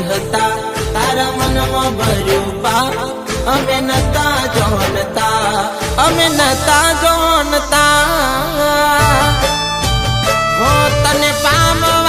નથી હતા. તારા મનમાં ભર્યું પા અમે નતા જોનતા. અમે નતા જોનતા. હો તને પામો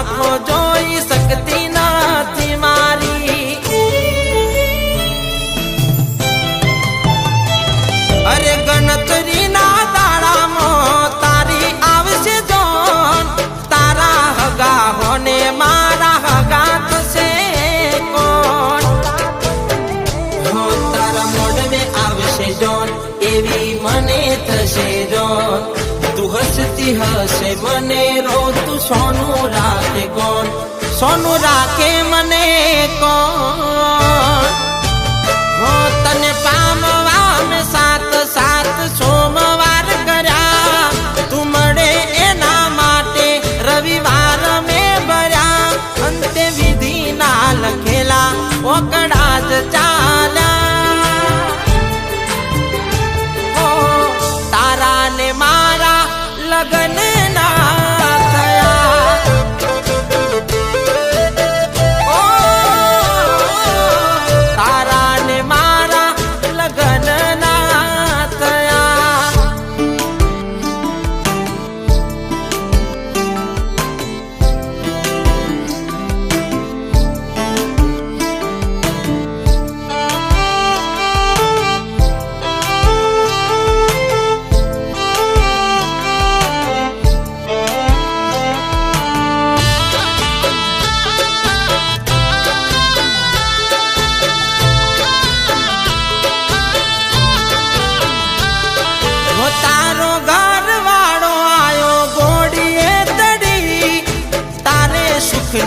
आंखों जो ઈ હશે મને રોતું સોનું રાખે કોણ? સોનું રાખે મને કોણ? હો તને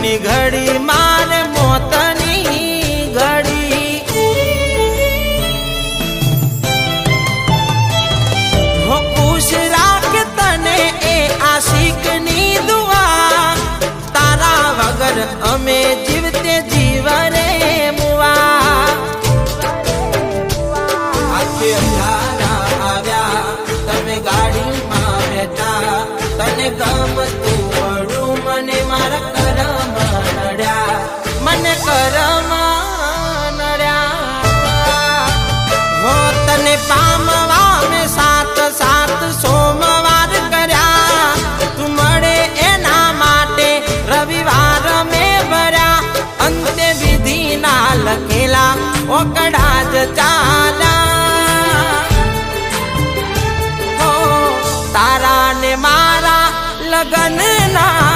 ની ઘડી માને મોતની nena